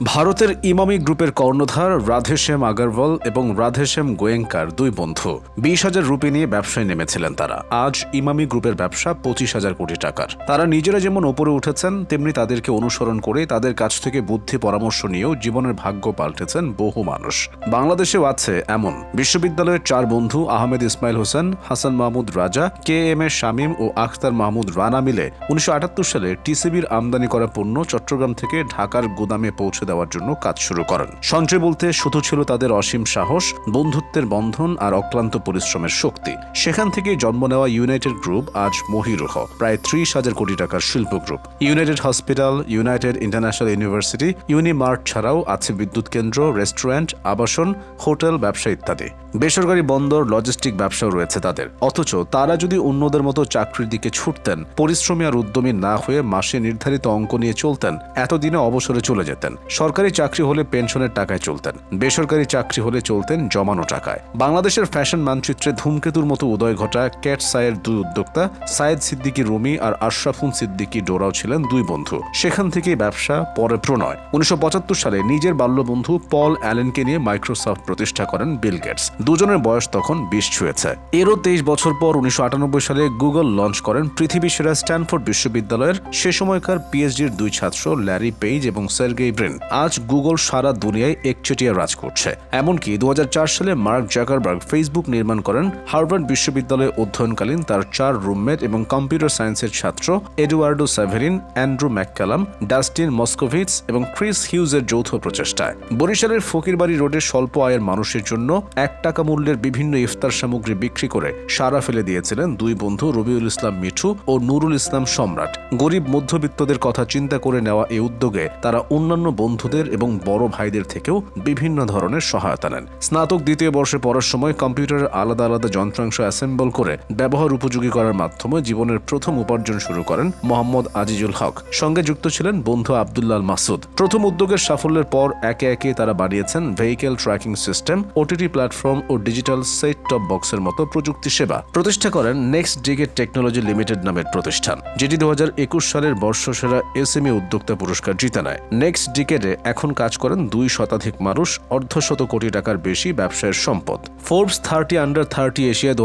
ভারতের ইমামি গ্রুপের কর্ণধার রাধেশ্যাম আগারওয়াল এবং রাধেশ্যাম গোয়েঙ্কার দুই বন্ধু। বিশ হাজার রুপি নিয়ে ব্যবসায় নেমেছিলেন তারা। আজ ইমামি গ্রুপের ব্যবসা পঁচিশ হাজার কোটি টাকার। তারা নিজেরা যেমন ওপরে উঠেছেন, তেমনি তাদেরকে অনুসরণ করে তাদের কাছ থেকে বুদ্ধি পরামর্শ নিয়েও জীবনের ভাগ্য পাল্টেছেন বহু মানুষ। বাংলাদেশেও আছে এমন। বিশ্ববিদ্যালয়ের চার বন্ধু Ahmed Ismail Hossain, Hasan Mahmud Raja, K M A Shamim ও আখতার মাহমুদ রানা মিলে উনিশশো আটাত্তর সালে টিসিবির আমদানি করা পণ্য চট্টগ্রাম থেকে ঢাকার গুদামে পৌঁছে দেওয়ার জন্য কাজ শুরু করেন। সঞ্চয় বলতে শুধু ছিল তাদের অসীম সাহস, বন্ধুত্বের বন্ধন আর অক্লান্ত পরিশ্রমের শক্তি। সেখান থেকেই জন্ম নেওয়া ইউনাইটেড গ্রুপ আজ মহিরুহ, প্রায় ত্রিশ হাজার কোটি টাকার শিল্প group. United Hospital, United International University, Unimart ছাড়াও আছে বিদ্যুৎ কেন্দ্র, রেস্টুরেন্ট, আবাসন, হোটেল, ব্যবসা ইত্যাদি। বেসরকারি বন্দর, লজিস্টিক ব্যবসাও রয়েছে তাদের। অথচ তারা যদি অন্যদের মতো চাকরির দিকে ছুটতেন, পরিশ্রমী আর উদ্যমী না হয়ে মাসে নির্ধারিত অঙ্ক নিয়ে চলতেন, এতদিনে অবসরে চলে যেতেন। সরকারি চাকরি হলে পেনশনের টাকায় চলতেন, বেসরকারি চাকরি হলে চলতেন জমানো টাকায়। বাংলাদেশের ফ্যাশন মানচিত্রে ধূমকেতুর মতো উদয় ঘটা ক্যাট সায়ের দুই উদ্যোক্তা, সায়েদ সিদ্দিকি রুমি আর আশরাফুন সিদ্দিকি ডোরাও ছিলেন দুই বন্ধু। সেখান থেকেই ব্যবসা, পরে প্রণয়। উনিশশো পঁচাত্তর সালে নিজের বাল্যবন্ধু পল অ্যালেনকে নিয়ে মাইক্রোসফট প্রতিষ্ঠা করেন বিল গেটস। দুজনের বয়স তখন বিশ ছুঁয়েছে। এরও তেইশ বছর পর উনিশশো আটানব্বই সালে গুগল লঞ্চ করেন পৃথিবী সেরা স্ট্যানফোর্ড বিশ্ববিদ্যালয়ের সে সময়কার পিএইচডির দুই ছাত্র ল্যারি পেইজ এবং সের্গেই ব্রেন। আজ গুগল সারা দুনিয়ায় একচেটিয়া রাজ করছে। এমনকি দু হাজার চার সালে মার্ক জাকারবার্গ ফেসবুক নির্মাণ করেন, হার্ভার্ড বিশ্ববিদ্যালয়ে অধ্যয়নকালীন তার চার রুমমেট এবং কম্পিউটার সায়েন্সের ছাত্র Eduardo Saverin, Andrew McCollum, Dustin Moskovitz এবং ক্রিস হিউজের যৌথ প্রচেষ্টায়। বরিশালের ফকিরবাড়ি রোডের স্বল্প আয়ের মানুষের জন্য এক টাকা মূল্যের বিভিন্ন ইফতার সামগ্রী বিক্রি করে সারা ফেলে দিয়েছিলেন দুই বন্ধু রবিউল ইসলাম মিঠু ও নুরুল ইসলাম সম্রাট। গরিব মধ্যবিত্তদের কথা চিন্তা করে নেওয়া এই উদ্যোগে তারা অন্যান্য বন্ধুদের এবং বড় ভাইদের থেকেও বিভিন্ন ধরনের সহায়তা নেন। স্নাতক দ্বিতীয় বর্ষে পড়ার সময় কম্পিউটারের আলাদা আলাদা যন্ত্রাংশ অ্যাসেম্বল করে ব্যবহার উপযোগী করার মাধ্যমে জীবনের প্রথম উপার্জন শুরু করেন মোহাম্মদ আজিজুল হক। সঙ্গে যুক্ত ছিলেন বন্ধু আবদুল্লাল মাসুদ। প্রথম উদ্যোগের সাফল্যের পর একে একে তারা বাড়িয়েছেন vehicle tracking system, OTT platform ও ডিজিটাল সেট টপ বক্সের মতো প্রযুক্তি সেবা। প্রতিষ্ঠা করেন নেক্সট ডিগেট টেকনোলজি লিমিটেড নামের প্রতিষ্ঠান, যেটি দু হাজার একুশ সালের বর্ষসেরা এসএমই উদ্যোক্তা পুরস্কার জিতে নেয়। নেক্সট ডিকেটে এখন কাজ করেন দুই শতাধিক মানুষ, অর্ধশত কোটি টাকার বেশি ব্যবসায়ের সম্পদ। Forbes thirty under thirty Asia দু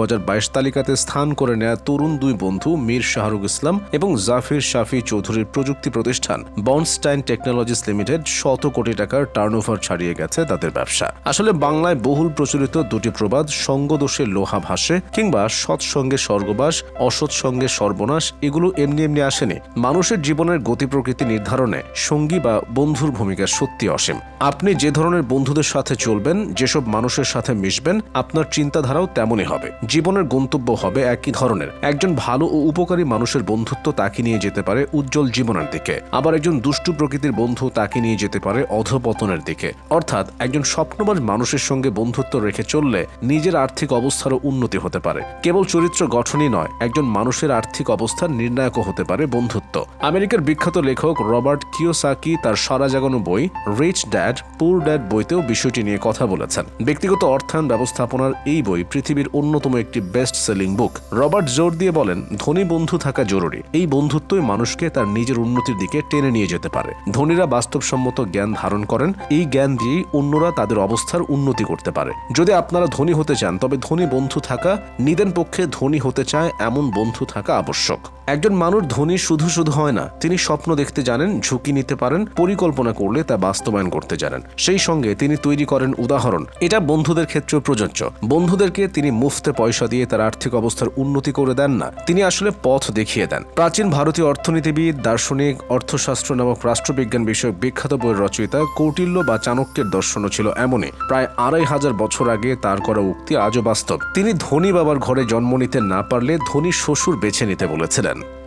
তালিকাতে স্থান করে নেয়া তরুণ দুই বন্ধু মীর শাহরুখ ইসলাম এবং জাফির শাফি চৌধুরীর প্রযুক্তি প্রতিষ্ঠান বন্ডস্টাইন টেকনোলজিস লিমিটেড শত কোটি টাকার টার্নওভার ছাড়িয়ে গেছে তাদের ব্যবসা। আসলে বাংলায় বহুল প্রচলিত দুটি প্রবাদ, সঙ্গদোষে লোহা ভাসে কিংবা সৎসঙ্গে স্বর্গবাস অসৎসঙ্গে সর্বনাশ, এগুলো এমনি এমনি আসেনি। মানুষের জীবনের গতি প্রকৃতি নির্ধারণে সঙ্গী বা বন্ধুর ভূমিকা সত্যি অসীম। আপনি যে ধরনের বন্ধুদের সাথে চলবেন, যেসব মানুষের সাথে মিশবেন, আপনার চিন্তাধারাও তেমনই হবে। জীবনের গন্তব্য হবে একই ধরনের। একজন ভালো ও উপকারী মানুষের বন্ধুত্ব তাকে নিয়ে যেতে পারে উজ্জ্বল জীবনের দিকে। আবার একজন দুষ্টু প্রকৃতির বন্ধু তাকে নিয়ে যেতে পারে অধপতনের দিকে। অর্থাৎ একজন স্বপ্নবাজ মানুষের সঙ্গে বন্ধুত্ব রেখে চললে নিজের আর্থিক অবস্থারও উন্নতি হতে পারে। কেবল চরিত্র গঠনই নয়, একজন মানুষের আর্থিক অবস্থার নির্ণায়কও হতে পারে বন্ধুত্ব। আমেরিকার বিখ্যাত লেখক রবার্ট কিওসাকি তার সারা জাগানো বই রিচ ড্যাড পুর ড্যাড বইতেও বিষয়টি নিয়ে কথা বলেছেন। ব্যক্তিগত অর্থায়ন ব্যবস্থাপনার এই বই পৃথিবীর অন্যতম একটি বেস্ট সেলিং বুক রবার্ট জোর দিয়ে বলেন, ধনী বন্ধু থাকা জরুরি। এই বন্ধুত্বই মানুষকে তার নিজের উন্নতির দিকে টেনে নিয়ে যেতে পারে। ধনীরা বাস্তবসম্মত জ্ঞান ধারণ করেন। এই জ্ঞান দিয়েই অন্যরা তাদের অবস্থার উন্নতি করতে পারে। যদি আপনারা ধনী হতে চান, তবে ধনী বন্ধু থাকা, নিদেন পক্ষে ধনী হতে চায় এমন বন্ধু থাকা আবশ্যক। একজন মানুষ ধনী শুধু শুধু হয় না, তিনি স্বপ্ন দেখতে জানেন, ঝুঁকি নিতে পারেন, পরিকল্পনা করলে তা বাস্তবায়ন করতে জানেন। সেই সঙ্গে তিনি তৈরি করেন উদাহরণ। এটা বন্ধুদের ক্ষেত্রেও প্রযোজ্য। বন্ধুদেরকে তিনি মুফতে পয়সা দিয়ে তার আর্থিক অবস্থার উন্নতি করে দেন না। তিনি আসলে পথ দেখিয়ে দেন। প্রাচীন ভারতীয় অর্থনীতিবিদ, দার্শনিক, অর্থশাস্ত্র নামক রাষ্ট্রবিজ্ঞান বিষয়ক বিখ্যাত বইয়ের রচয়িতা কৌটিল্য বা চাণক্যের দর্শনও ছিল এমনই। প্রায় আড়াই হাজার বছর আগে তার করা উক্তি আজও বাস্তব। তিনি ধনী বাবার ঘরে জন্ম নিতে না পারলে ধনী শ্বশুর বেছে নিতে বলেছিলেন। season.